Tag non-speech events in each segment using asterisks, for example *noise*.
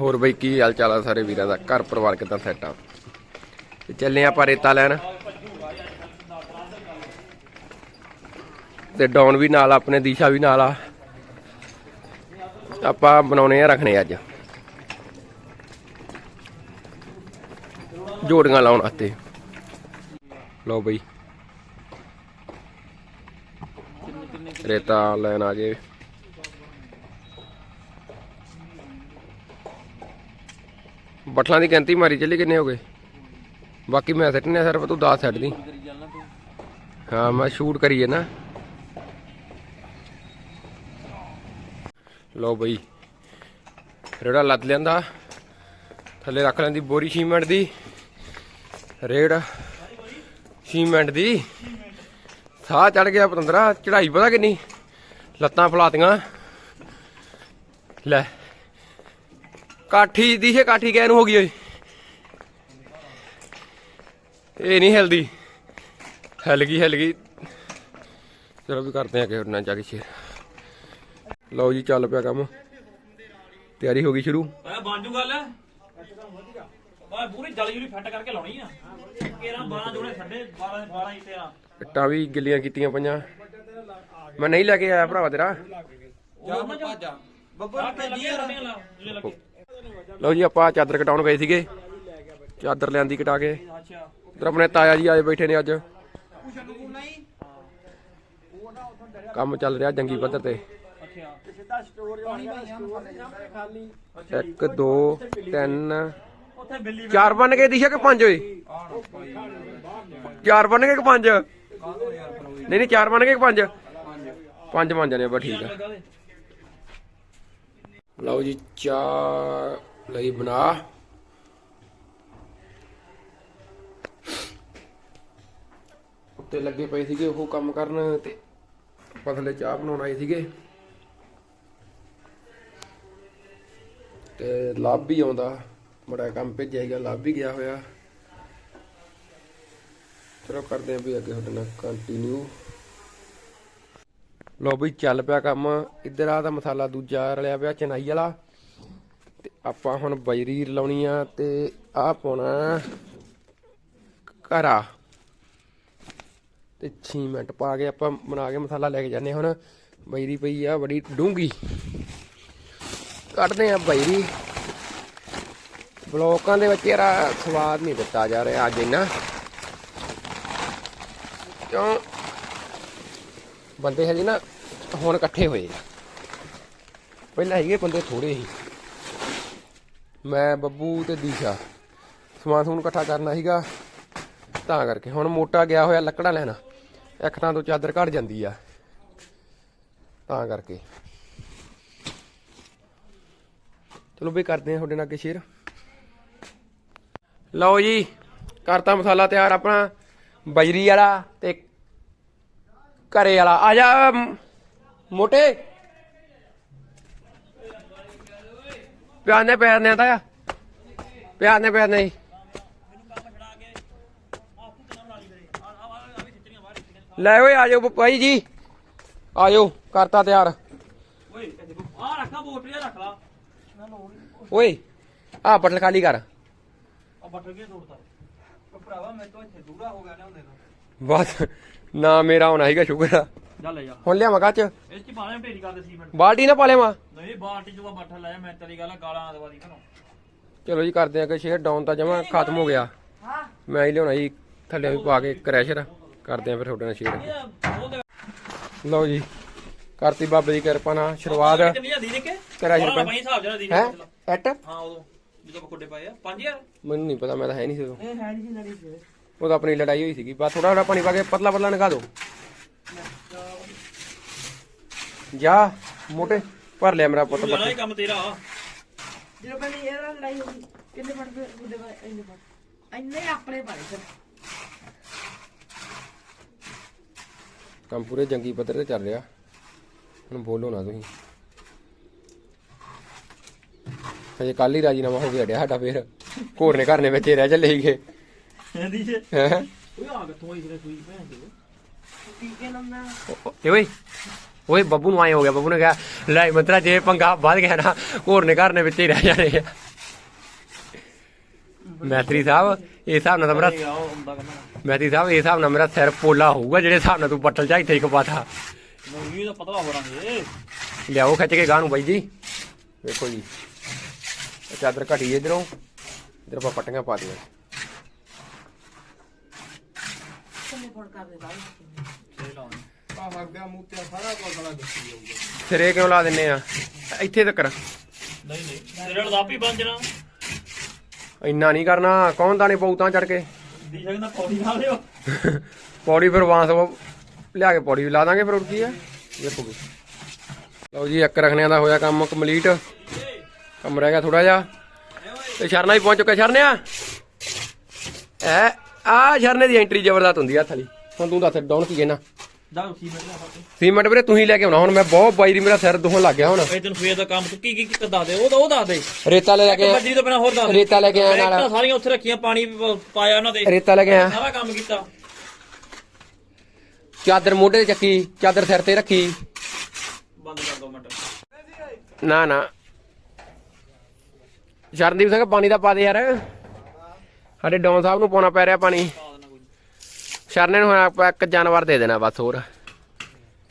ਹੋਰ ਬਈ ਕੀ ਹਾਲ ਚਾਲ ਆ ਸਾਰੇ ਵੀਰਾਂ ਦਾ? ਘਰ ਪਰਿਵਾਰ ਕਿਦਾਂ ਸੈੱਟ ਆ? ਤੇ ਚੱਲੇ ਆਪਾਂ ਰੇਤਾ ਲੈਣ। ਤੇ ਡੌਨ ਵੀ ਨਾਲ ਆਪਣੇ ਦੀਸ਼ਾ ਵੀ ਨਾਲ ਆ। ਆਪਾਂ ਬਣਾਉਣੇ ਆ, ਰੱਖਣੇ ਅੱਜ। ਜੋੜੀਆਂ ਲਾਉਣ ਵਾਸਤੇ। ਲਓ ਬਈ। ਰੇਤਾ ਲੈਣ ਆ ਜੇ। ਬਟਲਾਂ ਦੀ ਗਿਣਤੀ ਮਾਰੀ ਚੱਲੀ, ਕਿੰਨੇ ਹੋ ਗਏ? ਬਾਕੀ ਮੈਂ ਸੱਟਨੇ ਸਿਰਫ, ਤੂੰ 10 ਛੱਡ ਦੀ। ਹਾਂ, ਮੈਂ ਸ਼ੂਟ ਕਰੀਏ ਨਾ। ਲਓ ਬਈ, ਰੇੜਾ ਲੱਦ ਲੈਂਦਾ ਥੱਲੇ ਰੱਖ ਲੈਂਦੀ ਬੋਰੀ ਸੀਮੈਂਟ ਦੀ। ਰੇੜ ਸੀਮੈਂਟ ਦੀ। ਸਾਹ ਚੜ ਗਿਆ ਪਤੰਦਰਾ ਚੜਾਈ ਪਤਾ ਕਿੰਨੀ? ਲੱਤਾਂ ਫਲਾਤੀਆਂ। ਲੈ। ਕਾਠੀ ਦੀ ਹੈ ਕਾਠੀ ਕਿਹ ਨੂੰ ਹੋ ਗਈ ਓਏ। ਇਹ ਨਹੀਂ ਹਿਲਦੀ। ਹਿਲ ਗਈ ਹਿਲ ਗਈ ਚਲੋ ਵੀ ਕਰਦੇ ਆ ਕਿ ਉਹਨਾਂ ਜਾ ਕੇ ਸ਼ੇਰ। ਲਓ ਜੀ ਚੱਲ ਪਿਆ ਕੰਮ। ਤਿਆਰੀ ਹੋ ਗਈ ਸ਼ੁਰੂ। ਆ ਬਣ ਜੂ ਗੱਲ। ਆ ਪੂਰੀ ਜਲੀ ਜੁਲੀ ਫਿੱਟ ਕਰਕੇ ਲਾਉਣੀ ਆ। ਕੇਰਾ 12 ਜੋੜੇ ਛੱਡੇ 12 12 ਹੀ ਤੇ ਆ ਇੱਟਾਂ ਵੀ ਗਿੱਲੀਆਂ ਕੀਤੀਆਂ ਪਈਆਂ। ਮੈਂ ਨਹੀਂ ਲੈ ਕੇ ਆਇਆ ਭਰਾਵਾ ਤੇਰਾ। ਜਾ ਮੈਂ ਭਾਜਾ। ਬੱਬਰ ਭੇਜੀ ਆ ਲਓ ਜੀ, ਆਪਾਂ ਚਾਦਰ ਕਟਾਉਣ ਗਏ ਸੀਗੇ। ਚਾਦਰ ਲਿਆਂਦੀ ਕਟਾ ਕੇ। ਇਧਰ ਆਪਣੇ ਤਾਇਆ ਜੀ ਆਏ ਬੈਠੇ ਨੇ ਅੱਜ। ਕੰਮ ਚੱਲ ਰਿਹਾ ਜੰਗੀ ਪੱਧਰ ਤੇ। 1 2 3 ਚਾਰ ਬਣ ਗਏ ਦਿਸ਼ਾ ਕਿ ਪੰਜ ਹੋਏ ਚਾਰ ਬਣ ਗਏ ਕਿ ਪੰਜ? ਨਹੀਂ ਨਹੀਂ, ਚਾਰ ਬਣ ਗਏ ਕਿ ਪੰਜ? ਪੰਜ ਬਣ ਜਾਣੇ ਬਸ ਠੀਕ ਆ। ਲਓ ਜੀ, ਚਾਹ ਲਈ ਬਣਾ। ਉੱਤੇ ਲੱਗੇ ਪਏ ਸੀਗੇ ਉਹ ਕੰਮ ਕਰਨ ਤੇ ਪਤਲੇ ਚਾਹ ਬਣਾਉਣ ਆਏ ਸੀਗੇ। ਤੇ ਲਾਭ ਵੀ ਆਉਂਦਾ। ਬੜਾ ਕੰਮ ਭੇਜਿਆ ਸੀਗਾ, ਲਾਭ ਵੀ ਗਿਆ ਹੋਇਆ। ਚਲੋ ਕਰਦੇ ਆਂ ਵੀ ਅੱਗੇ ਤੁਹਾਡੇ ਨਾਲ ਕੰਟੀਨਿਊ ਲੋ ਬਈ, ਚੱਲ ਪਿਆ ਕੰਮ। ਇੱਧਰ ਆ ਦਾ ਮਸਾਲਾ ਦੂਜਾ ਰਲਿਆ ਪਿਆ, ਚਨਾਈ ਵਾਲਾ। ਤੇ ਆਪਾਂ ਹੁਣ ਬਜਰੀ ਲਾਉਣੀ ਆ ਤੇ ਆ ਪਾਉਣਾ ਘਰਾ। ਤੇ ਸੀਮੈਂਟ ਪਾ ਕੇ ਆਪਾਂ ਬਣਾ ਕੇ ਮਸਾਲਾ ਲੈ ਕੇ ਜਾਂਦੇ ਹੁਣ। ਬਜਰੀ ਪਈ ਆ, ਬੜੀ ਡੂੰਗੀ। ਕੱਢਦੇ ਆ ਬਜਰੀ। ਬਲੋਕਾਂ ਦੇ ਵਿੱਚ ਯਾਰ ਸਵਾਦ ਨਹੀਂ ਦਿੱਤਾ ਜਾ ਰਿਹਾ ਅੱਜ ਇੰਨਾ। ਕਿਉਂ? ਬੰਦੇ ਹਜੇ ਨਾ ਹੁਣ ਇਕੱਠੇ ਹੋਏ ਆ। ਪਹਿਲਾਂ ਹੈਗੇ ਬੰਦੇ ਥੋੜੇ ਸੀ ਮੈਂ, ਬੱਬੂ ਤੇ ਦੀਸ਼ਾ। ਸਮਾਨ ਸਮੂਨ ਇਕੱਠਾ ਕਰਨਾ ਸੀਗਾ। ਤਾਂ ਕਰਕੇ ਹੁਣ ਮੋਟਾ ਗਿਆ ਹੋਇਆ ਲੱਕੜਾਂ ਲੈਣਾ। ਇੱਕ ਥਾਂ ਤੋਂ ਚਾਦਰ ਘੜ ਜਾਂਦੀ ਆ। ਤਾਂ ਕਰਕੇ। ਚਲੋ ਵੀ ਕਰਦੇ ਆ ਤੁਹਾਡੇ ਨਾਲ ਅੱਗੇ ਸ਼ੇਅਰ। ਲਓ ਜੀ, ਕਰਤਾ ਮਸਾਲਾ ਤਿਆਰ ਆਪਣਾ। ਬਜਰੀ ਵਾਲਾ ਤੇ ਘਰੇ ਵਾਲਾ। ਆ ਜਾ ਮੋਟੇ। ਪਿਆਰ ਨੇ ਪਿਆਰ ਨੇ ਤਾਇਆ ਪਿਆਰ ਨੇ ਪਿਆਰ ਨਹੀਂ ਲੈ ਓਏ ਆ ਜਾਓ ਭਾਈ ਜੀ। ਆ ਜਾਓ ਕਰਤਾ ਤਿਆਰ। ਓਏ ਆ ਰੱਖਾ ਬੋਟਰੀਆ ਰੱਖ ਲਾ। ਓਏ ਆ ਬਟਲ ਖਾਲੀ ਕਰ। ਆ ਕੇ ਤੋੜਤਾ? ਭਰਾਵਾ ਮੈਂ ਤੋਂ ਇੱਥੇ ਦੂਰਾ ਹੋ ਗਿਆ ਨਾ ਹੁੰਦੇ ਤੋਂ। ਬਸ ਨਾ ਮੇਰਾ ਹੋਣਾ ਹੈਗਾ ਸ਼ੁਕਰ ਆ ਜਾ ਲੈ ਜਾ। ਹੁਣ ਲਿਆਵਾਂ ਕੱਚ ਇਹ ਚ ਪਾਲੇ ਢੇਰੀ ਕਰਦੇ ਸੀਮੈਂਟ ਬਾਲਟੀ ਨਾ ਪਾ ਲਿਆਵਾਂ? ਨਹੀਂ ਬਾਲਟੀ ਚ ਬੱਠਾ ਲਾਇਆ ਮੈਂ ਤੇਰੀ ਗੱਲ ਆ, ਗਾਲਾਂ ਦਵਾਦੀ ਘਰੋਂ। ਚਲੋ ਜੀ ਕਰਦੇ ਆ ਕਿ ਸ਼ੇਅਰ ਡਾਊਨ ਤਾਂ ਜਮਾ ਖਤਮ ਹੋ ਗਿਆ। ਮੈਂ ਹੀ ਲਿਆਉਣਾ ਜੀ ਥੱਲੇ ਵੀ ਪਾ ਕੇ ਕਰੈਸ਼ਰ। ਕਰਦੇ ਆ ਫਿਰ ਤੁਹਾਡੇ ਨਾਲ ਸ਼ੇਅਰ ਬੋਲ ਦੇ ਲਓ ਜੀ ਕਰਤੀ ਬਾਬੇ ਦੀ ਕਿਰਪਾ ਨਾਲ ਸ਼ੁਰੂਆਤ। ਕਿੰਨੀ ਜਾਂਦੀ ਨੇ ਕਿ? ਤੇਰਾ ਜੀ ਬੜਾ ਬਈ ਹਿਸਾਬ ਜਣਾ ਦੀ ਹੈ ਐਟ? ਹਾਂ ਉਦੋਂ। ਜਦੋਂ ਕੋਡੇ ਪਾਏ ਆ 5000 ਮੈਨੂੰ ਨਹੀਂ ਪਤਾ ਮੈਂ ਤਾਂ ਹੈ ਨਹੀਂ ਸੀ ਉਦੋਂ। ਇਹ ਹੈ ਨਹੀਂ ਲੜੀ ਸੀ ਉਹ ਤਾਂ ਆਪਣੀ ਲੜਾਈ ਹੋਈ ਸੀਗੀ। ਬਸ ਥੋੜਾ ਥੋੜਾ ਪਾਣੀ ਪਾ ਕੇ ਪਤਲਾ ਪਤਲਾ ਨਗਾ ਦਿਓ ਜਾ ਮੋਟੇ ਭਰ ਲਿਆ ਮੇਰਾ ਪੁੱਤ ਹੀ ਕੰਮ ਤੇਰਾ ਜਦੋਂ ਪਹਿਲੇ ਇਹ ਨਾਲ ਲੜਾਈ ਹੋਈ ਕਿੰਨੇ ਫੜ ਕੇ ਉਹਦੇ ਬਾਅਦ ਇੰਨੇ ਫੜ ਇੰਨੇ ਆਪਣੇ ਪਾਲੇ ਸਰ ਕੰਮ ਪੂਰੇ ਜੰਗੀ ਪੱਧਰ ਤੇ ਚੱਲ ਰਿਹਾ। ਹੁਣ ਬੋਲੋ ਨਾ ਤੁਸੀਂ। ਹਜੇ ਕੱਲ ਹੀ ਰਾਜੀਨਾਮਾ ਹੋ ਗਿਆ ਡਿਆ ਸਾਡਾ ਫੇਰ। ਘੋੜ ਨੇ ਘਰ ਨੇ ਵਿੱਚ ਹੀ ਰਹਿ ਚੱਲੇ ਸੀਗੇ। ਦੀ ਜੇ। ਹੈਂ? ਓਏ ਆ ਕਿੱਥੋਂ ਆਈ ਸੀ ਸੂਈ ਭੈਣ ਦੇ ਕੀ ਕੇ ਨੰਨਾ ਏ ਓਏ ਓਏ ਬੱਬੂ ਨੂੰ ਆਏ ਹੋ ਗਿਆ ਬੱਬੂ ਨੇ ਕਿਹਾ ਲੈ ਮੰਤਰਾ ਜੇ ਪੰਗਾ ਵੱਧ ਗਿਆ ਨਾ ਘੋੜ ਨੇ ਘਰ ਨੇ ਵਿੱਚ ਹੀ ਰਹਿ ਜਾਣੇ ਆ। ਮੈਤਰੀ ਸਾਹਿਬ ਇਸ ਹਿਸਾਬ ਨਾਲ ਤਾਂ ਮੇਰਾ ਇਹ ਮੈਤਰੀ ਸਾਹਿਬ ਇਸ ਹਿਸਾਬ ਨਾਲ ਮੇਰਾ ਸਿਰ ਪੋਲਾ ਹੋਊਗਾ ਜਿਹੜੇ ਹਿਸਾਬ ਨਾਲ ਤੂੰ ਬੱਟਲ ਚਾ ਇੱਥੇ ਹੀ ਕਪਾਤਾ ਮੂਵੀ ਦਾ ਪਤਲਾ ਹੋ ਰਾਂਗੇ ਲਿਆਓ ਖਿੱਚ ਕੇ ਗਾਂ ਨੂੰ ਬਾਈ ਜੀ। ਵੇਖੋ ਜੀ। ਇਹ ਚਾਦਰ ਘਟੀ ਇਧਰੋਂ। ਇਧਰ ਆਪਾਂ ਪੱਟੀਆਂ ਪਾ ਦਿਆਂ। ਕਿੰਨੇ ਫੋਨ ਕਰਦੇ ਬਾਈ? ਇਹ ਹੱਗਿਆ ਮੂਤਿਆ ਸਾਰਾ ਕਿਉਂ ਲਾ ਦਿੰਨੇ ਆ? ਇੱਥੇ ਤੱਕ ਨਹੀਂ ਨਹੀਂ ਬਣ ਜਾਣਾ ਇੰਨਾ ਨਹੀਂ ਕਰਨਾ ਕੌਣ ਦਾਣੇ ਪਊ ਤਾਂ ਚੜ ਕੇ? ਦੀ ਪੌੜੀ ਲਾ ਲਿਓ। ਪੌੜੀ ਫਿਰ ਵਾਂਸ ਲਿਆ ਕੇ ਪੌੜੀ ਵੀ ਲਾ ਦਾਂਗੇ ਫਿਰ ਕੀ ਆ? ਦੇਖੋ ਵੀ ਲਓ ਜੀ ਇੱਕ ਰਖਣਿਆਂ ਦਾ ਹੋਇਆ ਕੰਮ ਕੰਪਲੀਟ ਕੰਮ ਰਹਿ ਗਿਆ ਥੋੜਾ ਜਿਹਾ। ਤੇ ਸ਼ਰਨਾ ਵੀ ਪਹੁੰਚ ਚੁੱਕਾ ਸ਼ਰਨਿਆ। ਐ ਆ ਸ਼ਰਨੇ ਦੀ ਐਂਟਰੀ ਜ਼ਬਰਦਸਤ ਹੁੰਦੀ ਆ ਥਲੀ ਹੁਣ ਤੂੰ ਦੱਸ ਡਾਊਨ ਕੀ ਕਹਿਣਾ ਜਾ ਉੱਠੀ ਮਿੰਟ ਦਾ ਫਾਟੇ ਸੀਮੈਂਟ ਵੀਰੇ ਤੂੰ ਹੀ ਲੈ ਕੇ ਆਉਣਾ। ਹੁਣ ਮੈਂ ਬਹੁਤ ਬਾਈ ਦੀ ਮੇਰਾ ਸਿਰ ਦੁਖਣ ਲੱਗ ਗਿਆ ਹੁਣ। ਇਹ ਤੈਨੂੰ ਫੇਰ ਦਾ ਕੰਮ ਤੂੰ ਕੀ ਕੀ ਕੀ ਦੱਸ ਦੇ? ਉਹ ਤਾਂ ਉਹ ਦੱਸ ਦੇ। ਰੇਤਾ ਲੈ ਕੇ ਬੱਜੀ ਤੋਂ ਬਿਨਾ ਹੋਰ ਦੱਸ ਦੇ। ਰੇਤਾ ਲੈ ਕੇ ਆਇਆ ਮੈਂ ਨਾਲ। ਤਾਂ ਸਾਰੀਆਂ ਉੱਥੇ ਰੱਖੀਆਂ ਪਾਣੀ ਪ- ਪਾਇਆ ਉਹਨਾਂ ਦੇ। ਰੇਤਾ ਲੈ ਕੇ ਆਇਆ। ਸਾਰਾ ਕੰਮ ਕੀਤਾ। ਚਾਦਰ ਮੋਢੇ ਤੇ ਚੱਕੀ ਚਾਦਰ ਸਿਰ ਤੇ ਰੱਖੀ। ਬੰਦ ਕਰ ਦੋ ਮਿੰਟ। ਨਾ ਨਾ। ਸ਼ਰਨਦੀਪ ਸਿੰਘ ਪਾਣੀ ਦਾ ਪਾ ਦੇ ਯਾਰ। ਸਾਡੇ ਡੌਨ ਸਾਹਿਬ ਨੂੰ ਪਾਉਣਾ ਪੈ ਰਿਹਾ ਪਾਣੀ। ਸ਼ਰਨੇ ਨੂੰ ਹੁਣ ਆਪਾਂ ਇੱਕ ਜਾਨਵਰ ਦੇ ਦੇਣਾ ਬਸ ਹੋਰ।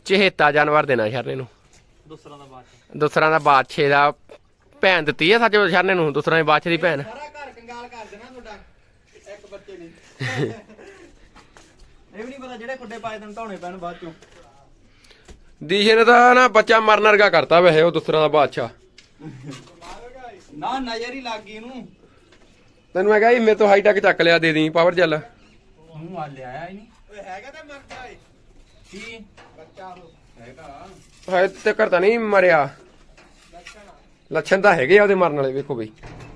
ਚਹੇਤਾ ਜਾਨਵਰ ਦੇਣਾ ਸ਼ਰਨੇ ਨੂੰ। ਦੂਸਰਾ ਦਾ ਬਾਅਦ ਚ। ਦੂਸਰਾ ਦਾ ਬਾਦਸ਼ੇ ਦਾ ਭੈਣ ਦਿੱਤੀ ਹੈ ਸੱਚ ਸ਼ਰਨੇ ਨੂੰ ਦੂਸਰਾ ਦੀ ਬਾਦਸ਼ੇ ਦੀ ਭੈਣ। ਸਾਰਾ ਘਰ ਕੰਗਾਲ ਕਰ ਦੇਣਾ ਤੁਹਾਡਾ। ਇੱਕ ਬੱਚੇ ਨੇ *laughs* ਇਹ ਵੀ ਨਹੀਂ ਪਤਾ ਜਿਹੜੇ ਕੁੱਡੇ ਪਾਏ ਤੈਨੂੰ ਧੋਣੇ ਪੈਣ ਬਾਅਦ ਚੋਂ। ਦੀਸ਼ੇ ਨੇ ਤਾਂ ਨਾ ਬੱਚਾ ਮਰਨ ਵਰਗਾ ਕਰਤਾ ਵੈਸੇ ਉਹ ਦੂਸਰਾ ਦਾ ਬਾਦਸ਼ਾਹ ਨਾ ਨਜ਼ਰ ਹੀ ਲੱਗ ਗਈ ਇਹਨੂੰ। ਤੈਨੂੰ ਮੈਂ ਕਿਹਾ ਮੇਰੇ ਤੋਂ ਹਾਈ ਟੈਕ ਚੱਕ ਲਿਆ ਦੇ ਦੀ ਪਾਵਰ ਜੈਲ ਮੂੰਹ ਆ ਲਿਆਇਆ ਹੀ ਨਹੀਂ। ਓਏ ਹੈਗਾ ਤਾਂ ਮਰ ਜਾਏ ਕੀ? ਬੱਚਾ ਉਹ। ਹੈਗਾ। ਹਾਏ ਤੇ ਕਰਤਾ ਨਹੀਂ ਮਰਿਆ। ਲੱਛਣ ਤਾਂ ਹੈਗੇ ਆ ਉਹਦੇ ਮਰਨ ਵਾਲੇ ਵੇਖੋ ਬਈ।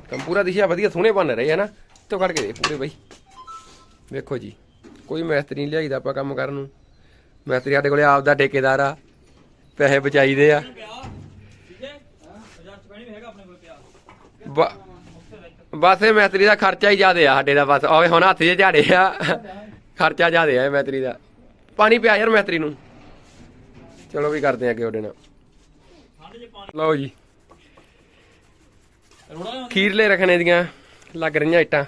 ਕੰਮ ਪੂਰਾ ਦਿਸ਼ਾ ਵਧੀਆ ਸੋਹਣੇ ਬਣ ਰਹੇ ਆ ਨਾ। ਤੋਂ ਕੱਢ ਕੇ ਦੇ ਪੂਰੇ ਬਈ। ਵੇਖੋ ਜੀ ਕੋਈ ਮੈਸਤਰੀ ਨਹੀਂ ਲਿਆਈਦਾ ਆਪਾਂ ਕੰਮ ਕਰਨ ਨੂੰ। ਮੈਸਤਰੀ ਸਾਡੇ ਕੋਲੇ ਆਪਦਾ ਠੇਕੇਦਾਰ ਆ। ਪੈਸੇ ਬਚਾਈਦੇ ਆ। ਠੀਕ ਹੈ। ਹਜ਼ਾਰ ਚ ਪੈਣੀ ਵੀ ਹੈਗਾ ਆਪਣੇ ਕੋਲ ਪਿਆ। ਬਸ ਇਹ ਮੈਸਤਰੀ ਦਾ ਖਰਚਾ ਹੀ ਜ਼ਿਆਦੇ ਆ ਸਾਡੇ ਦਾ ਬਸ। ਆਵੇ ਹੁਣ ਹੱਥ 'ਚ ਝਾੜੇ ਆ। ਖਰਚਾ ਜ਼ਿਆਦੇ ਆ ਇਹ ਮੈਸਤਰੀ ਦਾ। ਪਾਣੀ ਪਿਆ ਯਾਰ ਮੈਸਤਰੀ ਨੂੰ। ਚਲੋ ਵੀ ਕਰਦੇ ਆ ਅੱਗੇ ਉਹਦੇ ਨਾਲ। ਲਓ ਜੀ। ਖੀਰਲੇ ਰੱਖਣੇ ਦੀਆਂ ਲੱਗ ਰਹੀਆਂ ਇੱਟਾਂ।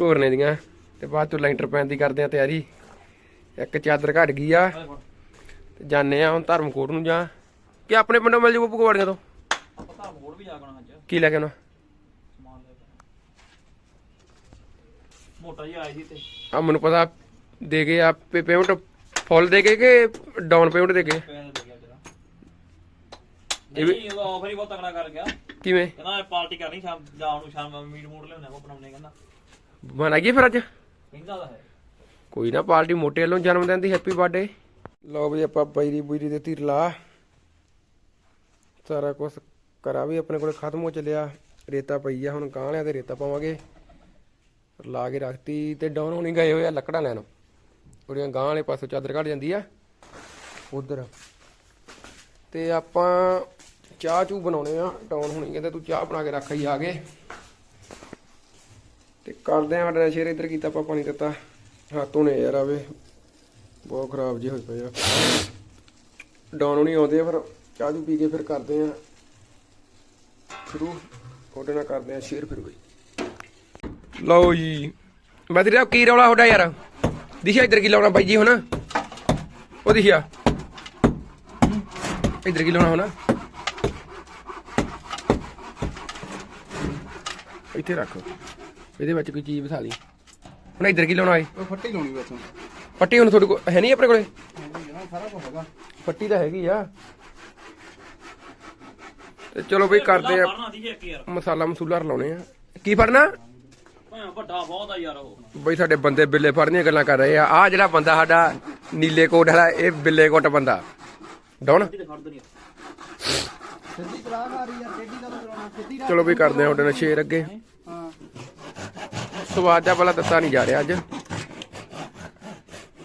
ਘੋਰਨੇ ਦੀਆਂ। ਤੇ ਬਾਅਦ ਚੋਂ ਲੈਂਟਰ ਪੈਣ ਦੀ ਕਰਦੇ ਆ ਤਿਆਰੀ। ਇੱਕ ਚਾਦਰ ਘਟ ਗਈ ਆ। ਤੇ ਜਾਣੇ ਆ ਹੁਣ ਧਰਮਕੋਟ ਨੂੰ ਜਾ। ਕਿ ਆਪਣੇ ਪਿੰਡੋਂ ਮਿਲ ਜੂ ਪਕਵਾੜੀਆਂ ਤੋਂ? ਅੱਜ। ਕੀ ਲੈ ਕੇ ਆਉਣਾ ਸਮਾਨ ਲੈ ਕੇ ਮੋਟਾ ਜਿਹਾ ਆਇਆ ਸੀ ਤੇ। ਆ ਮੈਨੂੰ ਪਤਾ ਦੇ ਗਏ ਆ ਪੇਮੈਂਟ ਫੁੱਲ ਦੇ ਗਏ ਕਿ ਡਾਊਨ ਪੇਮੈਂਟ ਦੇ ਗਏ? ਪੈਸੇ ਦੇ ਗਿਆ ਤੇਰਾ ਇਹ ਵੀ- ਨਹੀਂ ਉਹ ਆਫਰ ਹੀ ਬਹੁਤ ਤਕੜਾ ਕਰ ਗਿਆ। ਕਿਵੇਂ? ਕਹਿੰਦਾ ਪਾਰਟੀ ਕਰਨੀ ਸ਼ਾਮ ਜਾਣ ਨੂੰ ਸ਼ਾਮ ਮੀਟ ਮੂਟ ਲਿਆਉਣਾ ਉਹ ਬਣਾਉਣੇ ਕਹਿੰਦਾ। ਮਨਾਈਏ ਫਿਰ ਅੱਜ? ਕਹਿੰਦਾ ਤਾਂ ਹੈ। ਕੋਈ ਨਾ ਪਾਰਟੀ ਮੋਟੇ ਵੱਲੋਂ ਜਨਮ ਦਿਨ ਦੀ ਹੈਪੀ ਬਰਥਡੇ ਲਓ ਵੀ ਆਪਾਂ ਬੈਰੀ ਬੁਰੀ ਦੇ ਧੀਰ ਲਾ। ਸਾਰਾ ਕੁਝ ਕਰਾ ਵੀ ਆਪਣੇ ਕੋਲੇ ਖਤਮ ਹੋ ਚੱਲਿਆ। ਰੇਤਾ ਪਈ ਆ ਹੁਣ ਕਾਂਲਿਆਂ ਤੇ ਰੇਤਾ ਪਾਵਾਂਗੇ। ਲਾ ਕੇ ਰੱਖਤੀ ਤੇ ਡਾਊਨ ਹੋਣੀ ਗਏ ਹੋਏ ਆ ਲੱਕੜਾਂ ਲੈਣ। ਉਹਦੀਆਂ ਗਾਂ ਵਾਲੇ ਪਾਸੋਂ ਚਾਦਰ ਕੱਢ ਜਾਂਦੀ ਆ। ਉਧਰ। ਤੇ ਆਪਾਂ ਚਾਹ ਚੂ ਬਣਾਉਣੇ ਆ। ਡਾਊਨ ਹੋਣੀ ਕਹਿੰਦੇ ਤੂੰ ਚਾਹ ਬਣਾ ਕੇ ਰੱਖ ਹੀ ਆ ਗਏ ਤੇ ਕਰਦੇ ਆ ਸਾਡਾ ਸ਼ੇਰ ਇੱਧਰ ਕੀਤਾ, ਆਪਾਂ ਪਾਣੀ ਦਿੱਤਾ। ਹੱਥੋਂ ਨੇ ਯਾਰ ਆਵੇ। ਬਹੁਤ ਖਰਾਬ ਜੇ ਹੋਏ ਪਏ ਆ। ਡਾਊਨ ਨਹੀਂ ਆਉਂਦੇ ਆ, ਫਿਰ ਚਾਹ ਚੂ ਪੀ ਕੇ ਫਿਰ ਕਰਦੇ ਆ। ਸ਼ੁਰੂ। ਉਹਦੇ ਨਾਲ ਕਰਦੇ ਆ, ਸ਼ੇਰ ਫਿਰ ਬਈ ਲਓ ਜੀ। ਮੈਂ ਤੇਰਾ ਕੀ ਰੌਲਾ ਤੁਹਾਡਾ ਯਾਰ? ਦਿਸ਼ਾ ਇੱਧਰ ਕੀ ਲਾਉਣਾ ਬਾਈ ਜੀ ਹੁਣ? ਉਹ ਦਿਸ਼ਾ ਇੱਧਰ ਕੀ ਲਾਉਣਾ ਹੁਣ? ਇੱਥੇ ਰੱਖ। ਇਹਦੇ ਵਿੱਚ ਕੋਈ ਚੀਜ਼ ਵਸਾ ਲਈ। ਹੁਣ ਇੱਧਰ ਕੀ ਲਾਉਣਾ ਏ? ਉਹ ਫੱਟੀ ਲਾਉਣੀ ਬਸ ਪੱਟੀ ਹੁਣ ਤੁਹਾਡੇ ਕੋਲ ਹੈ ਨਹੀਂ ਆਪਣੇ ਕੋਲੇ? ਹਾਂ ਸਾਰਾ ਕੁਝ ਹੈਗਾ। ਪੱਟੀ ਤਾਂ ਹੈਗੀ ਆ। ਤੇ ਚਲੋ ਬਈ ਕਰਦੇ ਆ। ਮਸਾਲਾ ਮਸੂਲਾ ਰਲਾਉਣੇ ਆ। ਕੀ ਫੜਨਾ? ਵੱਡਾ ਬਹੁਤ ਆ ਯਾਰ ਉਹ। ਬਈ ਸਾਡੇ ਬੰਦੇ ਬਿੱਲੇ ਫੜਨੀਆਂ ਗੱਲਾਂ ਕਰ ਰਹੇ ਆ। ਆ ਜਿਹੜਾ ਬੰਦਾ ਸਾਡਾ ਨੀਲੇ ਕੋਟ ਵਾਲਾ ਇਹ ਬਿੱਲੇ ਕੋਟ ਬੰਦਾ। ਡਾਉਣ ਸਿੱਧੀ ਯਾਰ ਟੇਢੀ ਦਾ ਕਰਾਉਣਾ ਸਿੱਧੀ ਚਲੋ ਬਈ ਕਰਦੇ ਆ ਉਹਦੇ ਨਾਲ ਸ਼ੇਰ ਅੱਗੇ। ਹਾਂ। ਸਵਾਦ ਦਾ ਭਲਾ ਦਿੱਤਾ ਨਹੀਂ ਜਾ ਰਿਹਾ ਅੱਜ।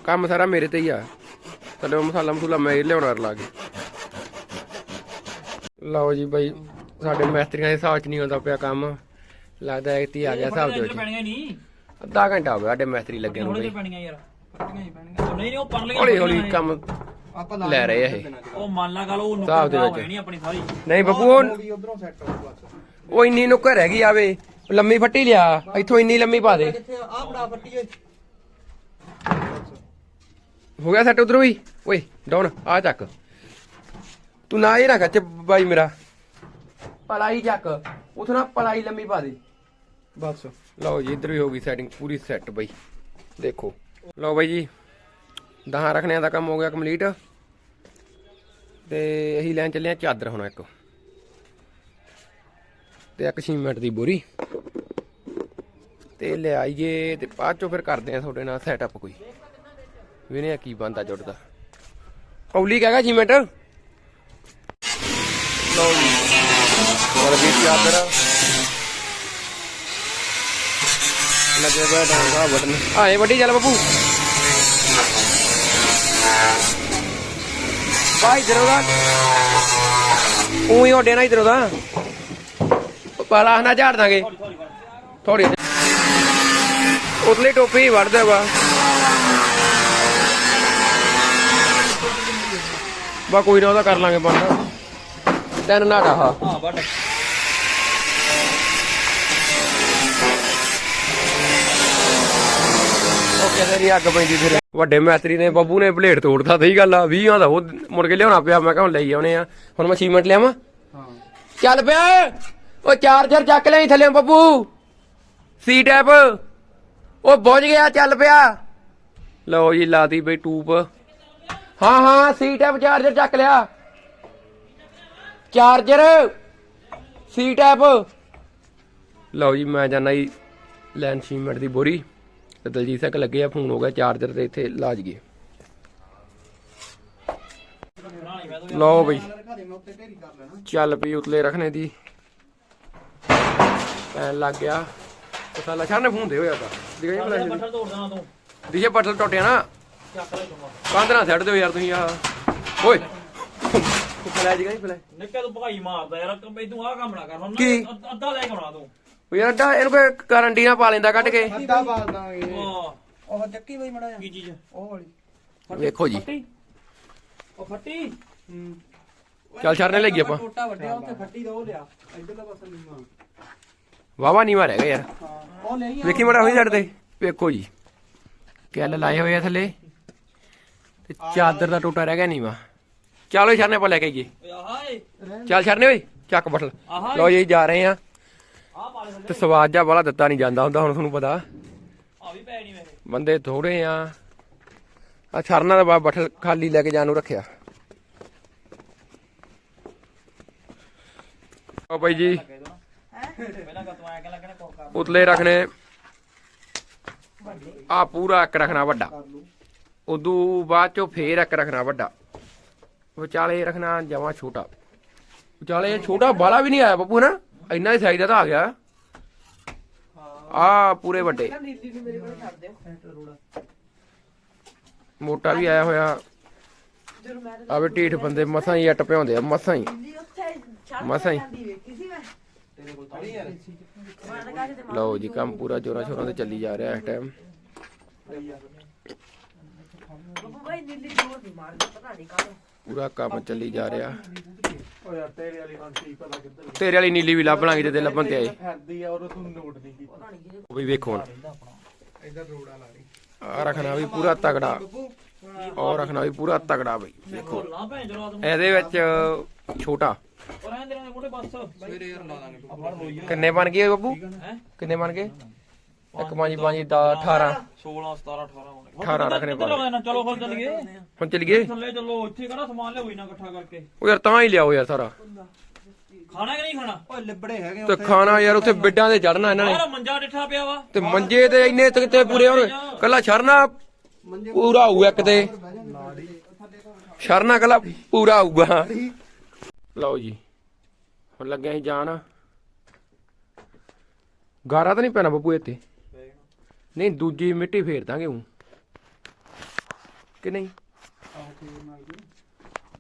ਕੰਮ ਸਾਰਾ ਮੇਰੇ ਤੇ ਹੀ ਆ। ਚਲੋ ਮਸਾਲਾ ਮਸੂਲਾ ਮੈਂ ਹੀ ਲਿਆਉਣਾ ਰਲਾ ਕੇ ਲਓ ਜੀ ਬਾਈ ਸਾਡੇ ਮਿਸਤਰੀਆਂ ਦੇ ਹਿਸਾਬ ਚ ਨਹੀਂ ਹੁੰਦਾ ਪਿਆ ਕੰਮ। ਲੱਗਦਾ ਇੱਕ ਆ ਗਿਆ ਹਿਸਾਬ ਦੇ ਵਿੱਚ ਪੈਣੀਆਂ ਨਹੀਂ। ਅੱਧਾ ਘੰਟਾ ਹੋ ਗਿਆ ਸਾਡੇ ਮਿਸਤਰੀ ਲੱਗੇ ਨੂੰ ਬਈ। ਪੈਣੀਆਂ ਯਾਰ ਫੱਟੀਆਂ ਹੀ ਪੈਣੀਆਂ। ਨਹੀਂ ਨਹੀਂ ਉਹ ਪੜ ਲਈਆਂ ਹੌਲੀ ਹੌਲੀ ਕੰਮ ਆਪਾਂ ਲੈ ਰਹੇ ਆ ਇਹ। ਉਹ ਮੰਨ ਲਾ ਗੱਲ ਉਹ ਨੁਕਰ ਨਹੀਂ ਆਪਣੀ ਸਾਰੀ। ਨਹੀਂ ਬੱਬੂ ਉਹ ਸੈੱਟ ਹੋ ਗਈ ਬਸ। ਉਹ ਇੰਨੀ ਨੁੱਕਰ ਹੈਗੀ ਆਵੇ ਲੰਮੀ ਫੱਟੀ ਲਿਆ ਇੱਥੋਂ ਇੰਨੀ ਲੰਮੀ ਪਾ ਦੇ। ਕਿੱਥੇ ਆ? ਬੜਾ ਫੱਟੀ ਓਏ। ਹੋ ਗਿਆ ਸੈੱਟ ਉਧਰੋਂ ਵੀ? ਓਏ ਡਾਉਨ ਆ ਚੱਕ। ਤੂੰ ਨਾ ਇਹ ਨਾ ਖੱਚ ਬਾਈ ਮੇਰਾ। ਪਲਾਈ ਚੱਕ ਉਥੋਂ ਨਾ ਪਲਾਈ ਲੰਮੀ ਪਾ ਦੇ। ਬਸ। ਲਓ ਜੀ, ਇੱਧਰ ਵੀ ਹੋ ਗਈ ਸੈਟਿੰਗ ਪੂਰੀ ਸੈੱਟ ਬਈ। ਦੇਖੋ। ਲਓ ਬਾਈ ਜੀ, ਦਹਾਂ ਰੱਖਣਿਆਂ ਦਾ ਕੰਮ ਹੋ ਗਿਆ ਕੰਪਲੀਟ ਤੇ ਅਸੀਂ ਲੈਣ ਚੱਲੇ ਆ ਚਾਦਰ ਹੁਣ ਇੱਕ। ਤੇ ਇੱਕ ਸੀਮੈਂਟ ਦੀ ਬੋਰੀ। ਤੇ ਲੈ ਆਈਏ ਤੇ ਬਾਅਦ ਚੋਂ ਫਿਰ ਕਰਦੇ ਆ ਤੁਹਾਡੇ ਨਾਲ ਸੈਟਅਪ ਕੋਈ। ਵੀਨੇ ਕੀ ਬੰਦਾ ਜੁੜਦਾ ਪੌਲੀ ਕਹੇਗਾ ਸੀਮੈਂਟ। ਲਓ ਜੀ ਹੋਰ ਵੀ ਚਾਦਰ ਲੱਗੇ ਪਿਆ ਡਾਂਗਾ ਬਟਨ ਆਏ ਵੱਡੀ ਚੱਲ ਬੱਬੂ। ਭਾਈ ਇਧਰੋਂ ਦਾ ਉਹੀ ਹੋਡੇ ਨਾ ਇਧਰੋਂ ਦਾ ਪਾਲਾ ਨਾ ਝਾੜ ਦਾਂਗੇ। ਥੋੜੀ ਉਤਲੀ ਟੋਪੀ ਵੜ ਦੇ ਵਾ। ਬਾ ਕੋਈ ਨਾ ਉਹਦਾ ਕਰ ਲਾਂਗੇ ਬੰਦ ਤੈਨੂੰ ਨਾ ਢਾਹਾ ਹਾਂ ਵੱਡ ਅੱਗ ਪੈਂਦੀ ਫਿਰ। ਵੱਡੇ ਮੈਤਰੀ ਨੇ ਬੱਬੂ ਨੇ ਪਲੇਟ ਤੋੜਤਾ ਸਹੀ ਗੱਲ ਆ 20 ਦਾ ਉਹ ਮੁੜ ਕੇ ਲਿਆਉਣਾ ਪਿਆ ਮੈਂ ਕਿਹਾ ਹੁਣ ਲਈ ਆਉਣੇ ਆ। ਹੁਣ ਮੈਂ ਸੀਮੈਂਟ ਲਿਆਵਾਂ? ਹਾਂ। ਚੱਲ ਪਿਆ ਉਹ ਚਾਰਜਰ ਚੱਕ ਲਈ ਥੱਲੇ ਬੱਬੂ। ਸੀ ਟੈਪ ਉਹ ਬੁੱਝ ਗਿਆ ਚੱਲ ਪਿਆ। ਲਓ ਜੀ ਲਾਤੀ ਬਈ ਟੂਪ। ਹਾਂ ਹਾਂ ਸੀ ਟੈਪ ਚਾਰਜਰ ਚੱਕ ਲਿਆ। ਚਾਰਜਰ ਸੀ ਟੈਪ ਲਓ ਜੀ ਮੈਂ ਜਾਣਾ ਜੀ ਲੈਣ ਸੀਮੈਂਟ ਦੀ ਬੋਰੀ। ਤੇ ਦਲਜੀਤ ਸਿੰਘ ਲੱਗੇ ਆ ਫੋਨ ਹੋ ਗਿਆ ਚਾਰਜਰ ਤੇ ਇੱਥੇ ਲਾਜ ਗਏ ਲਓ ਬਈ। ਚੱਲ ਪਈ ਉਤਲੇ ਰੱਖਣੇ ਦੀ। ਪੈਣ ਲੱਗ ਗਿਆ। ਸਾਲਾ ਛਾਣੇ ਫੋਨ ਦੇ ਹੋਇਆ ਤਾਂ ਦਿਖਾਈ ਫਲੈਸ਼ ਬੱਠਲ ਤੋੜ ਦੇਣਾ ਤੂੰ। ਦਿਖੇ ਟੁੱਟਿਆ ਨਾ। ਲੈ ਕੰਧ ਨਾ ਛੱਡ ਦਿਓ ਯਾਰ ਤੁਸੀਂ ਆ। ਓਏ। ਫਲੈਸ਼ ਦਿਖਾਈ ਫਲੈਸ਼ ਨਿੱਕੇ ਤੂੰ ਭਗਾਈ ਮਾਰਦਾ ਯਾਰ। ਤੂੰ ਆਹ ਕੰਮ ਨਾ ਕਰ। ਹੁਣ ਅੱਧਾ ਲੈ ਕੇ ਆਉਣਾ ਤੂੰ। ਉਹ ਯਾਰ ਅੱਡਾ ਇਹਨੂੰ ਕੋਈ ਕਰੰਟੀਨਾ ਪਾ ਲੈਂਦਾ ਕੱਢ ਕੇ। ਅੱਧਾ ਬਾਲ ਦਾਂਗੇ ਉਹ ਉਹ ਚੱਕੀ ਬਈ ਮੜਾ ਕੀ ਚੀਜ਼? ਉਹ ਵਾਲੀ। ਵੇਖੋ ਜੀ। ਫੱਟੀ। ਉਹ ਫੱਟੀ? ਹੂੰ। ਚੱਲ ਛੜਨੇ ਲੱਗੀ ਆਪਾਂ। ਟੋਟਾ ਵੱਡਿਆ ਉੱਥੇ ਫੱਟੀ ਦਾ ਉਹ ਲਿਆ। ਇਧਰਲਾ ਪਾਸਾ ਨਹੀਂ ਵਾਵਾ ਨਹੀਂ ਮਾਰਿਆ ਗਿਆ ਯਾਰ। ਹਾਂ ਉਹ ਲੈ ਆ। ਵੇਖੀ ਮੜਾ ਹੋਈ ਛੱਡ ਦੇ ਵੇਖੋ ਜੀ। ਕਿੱਲ ਲਾਏ ਹੋਏ ਆ ਥੱਲੇ। ਤੇ ਚਾਦਰ ਦਾ ਟੋਟਾ ਰਹਿ ਗਿਆ ਨਹੀਂ ਵਾ ਚਲੋ ਛੜਨੇ ਆਪਾਂ ਲੈ ਕੇ ਆਈਏ। ਓਏ ਆਹ ਏ। ਚੱਲ ਛੜਨੇ ਓਏ। ਚੱਕ ਬਟਲ ਆਹ ਲੋ ਜੀ ਜਾ ਰਹੇ ਆ। ਤੇ ਸਵਾਦ ਜਾ ਵਾਲਾ ਦਿੱਤਾ ਨਹੀਂ ਜਾਂਦਾ ਹੁੰਦਾ ਹੁਣ ਤੁਹਾਨੂੰ ਪਤਾ। ਆ ਵੀ ਪੈ ਨਹੀਂ ਮੇਰੇ। ਬੰਦੇ ਥੋੜੇ ਆ। ਆ ਛਰਨਾ ਦਾ ਬਾ ਬਟਲ ਖਾਲੀ ਲੈ ਕੇ ਜਾਣ ਨੂੰ ਰੱਖਿਆ। ਆ ਬਾਈ ਜੀ। ਪਹਿਲਾਂ ਕਾ ਤੂੰ ਕਰ ਉਤਲੇ ਰੱਖਣੇ। ਆ ਪੂਰਾ ਇੱਕ ਰੱਖਣਾ ਵੱਡਾ। ਉਦੋਂ ਬਾਅਦ ਚੋਂ ਫੇਰ ਇੱਕ ਰੱਖਣਾ ਵੱਡਾ। ਵਿਚਾਲੇ ਰੱਖਣਾ ਜਮਾ ਛੋਟਾ। ਵਿਚਾਲੇ ਛੋਟਾ ਬਾਲਾ ਵੀ ਨਹੀਂ ਆਇਆ ਬੱਬੂ ਨਾ ਇੰਨਾ ਹੀ ਸਾਈਜ਼ ਦਾ ਤਾਂ ਆ ਗਿਆ। ਆ ਪੂਰੇ ਵੱਡੇ। ਨੀਲੀ ਨੂੰ ਮੇਰੇ ਕੋਲ ਛੱਡ ਦਿਓ। ਮੋਟਾ ਵੀ ਆਇਆ ਹੋਇਆ। ਜਦੋਂ ਮੈਂ ਆਵੇ ਢੀਠ ਬੰਦੇ ਮਸਾਂ ਹੀ ਅੱਟ ਪਿਆਉਂਦੇ ਆ ਮਸਾਂ ਹੀ। ਨੀਲੀ ਉੱਥੇ ਛੱਡ ਮਸਾਂ ਹੀ। ਜਾਂਦੀ ਵੇਖੀ ਸੀ ਮੈਂ। ਤਾਂ ਲਓ ਜੀ ਕੰਮ ਪੂਰਾ ਜੋਰਾਂ ਸ਼ੋਰਾਂ ਤੇ ਚੱਲੀ ਜਾ ਰਿਹਾ ਇਸ ਟਾਈਮ ਬੱਬੂ ਭਾਈ ਨੀਲੀ ਜੋਰ ਨਹੀਂ ਮਾਰਦੀ ਪਤਾ ਨਹੀਂ ਕਾਹਦੋਂ। ਪੂਰਾ ਕੰਮ ਚੱਲੀ ਜਾ ਰਿਹਾ। ਓ ਯਾਰ ਤੇਰੇ ਵਾਲੀ ਹੰਸੀ ਪਤਾ ਕਿੱਧਰ ਤੇਰੇ ਵਾਲੀ ਨੀਲੀ ਵੀ ਲੱਭ ਲਾਂਗੇ ਤੇ ਲੱਭਣ ਤੇ ਆਏ। ਫਿਰਦੀ ਆ ਉਹ ਤੂੰ ਨੋਟ ਨਹੀਂ ਕੀਤੀ। ਪਤਾ ਨਹੀਂ ਕਿਹਦੇ ਉਹ ਵੀ ਵੇਖੋ ਹੁਣ। ਇਧਰ ਰੋੜਾ ਲਾ ਲਈ। ਆ ਰੱਖਣਾ ਵੀ ਪੂਰਾ ਤਗੜਾ। ਔਰ ਰੱਖਣਾ ਵੀ ਪੂਰਾ ਤਗੜਾ ਬਈ ਦੇਖੋ ਲਾ ਭੈਣ ਚਲੋ ਤੂੰ। ਇਹਦੇ ਵਿੱਚ ਛੋਟਾ। ਸਵੇਰੇ ਯਾਰ ਲਾ ਦਾਂਗੇ ਕਿੰਨੇ ਬਣ ਗਏ ਬੱਬੂ ਕਿੰਨੇ ਬਣ ਗਏ? ਇੱਕ ਪੰਜ ਪੰਜ 10 18 16 17 18 ਹੋਣੇ 18 ਰੱਖਣੇ ਨਾ ਚਲੋ ਫਿਰ ਚੱਲੀਏ। ਹੁਣ ਚੱਲ ਗਏ ਥੱਲੇ ਚੱਲੋ ਇੱਥੇ ਕਿਹੜਾ ਸਮਾਨ ਲਿਆਉਈ ਨਾ ਇਕੱਠਾ ਕਰਕੇ? ਉਹ ਯਾਰ ਤਾਂ ਹੀ ਲਿਆਓ ਯਾਰ ਸਾਰਾ। ਖਾਣਾ ਕਿ ਨਹੀਂ ਖਾਣਾ? ਓਏ ਲਿਬੜੇ ਹੈਗੇ ਤੇ ਖਾਣਾ ਯਾਰ ਉੱਥੇ ਬਿੱਡਾਂ ਤੇ ਚੜਨਾ ਇਹਨਾਂ ਨੇ। ਮੰਜਾ ਡਿੱਠਾ ਪਿਆ ਵਾ। ਤੇ ਮੰਜੇ ਤੇ ਇੰਨੇ ਤੱਕ ਤੇ ਪੂਰੇ ਹੋਣ। ਕੱਲਾ ਛਰਨਾ ਪੂਰਾ ਹੋਊ ਇੱਕ ਤੇ। ਸ਼ਰਨਾ ਕੱਲਾ ਪੂਰਾ ਹੋਊਗਾ। ਲਓ ਜੀ। ਹੁਣ ਲੱਗਿਆ ਸੀ ਜਾਣ। ਗਾਰਾ ਤਾਂ ਨਹੀਂ ਪੈਣਾ ਬੱਬੂ ਇੱਥੇ। ਨਹੀਂ ਦੂਜੀ ਮਿੱਟੀ ਫੇਰ ਦਾਂਗੇ ਹੂੰ ਕਿ ਨਹੀਂ?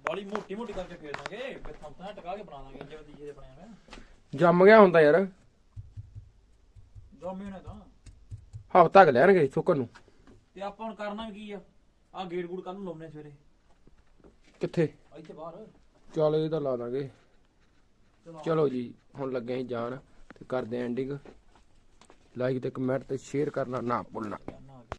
ਬਾਲੀ ਮੋਟੀ ਮੋਟੀ ਕਰਕੇ ਫੇਰ ਦਾਂਗੇ। ਫਿਰ ਥਾਂ ਥਾਂ ਟਕਾ ਕੇ ਬਣਾ ਦਾਂਗੇ ਇੰਜੇ ਵਧੀਜੇ ਦੇ ਬਣਿਆ ਹੋਇਆ। ਜੰਮ ਗਿਆ ਹੁੰਦਾ ਯਾਰ। ਜੋਮੀ ਨੇ ਤਾਂ। ਹਫ਼ਤਾ ਕ ਲੈਣਗੇ ਸੁੱਕਣ ਨੂੰ। ਤੇ ਆਪਾਂ ਹੁਣ ਕਰਨਾ ਵੀ ਕੀ ਆ? ਆ ਗੇਟ ਗੂੜ ਕੱਲ ਨੂੰ ਲਾਉਣੇ ਸਵੇਰੇ। ਕਿੱਥੇ? ਇੱਥੇ ਬਾਹਰ। ਚਲ ਇਹ ਤਾਂ ਲਾ ਦਾਂਗੇ। ਚਲੋ ਜੀ ਹੁਣ ਲੱਗੇ ਅਸੀਂ ਜਾਣ ਤੇ ਕਰਦੇ ਐਂਡਿੰਗ ਲਾਈਕ ਤੇ ਕਮੈਂਟ ਤੇ ਸ਼ੇਅਰ ਕਰਨਾ ਨਾ ਭੁੱਲਣਾ।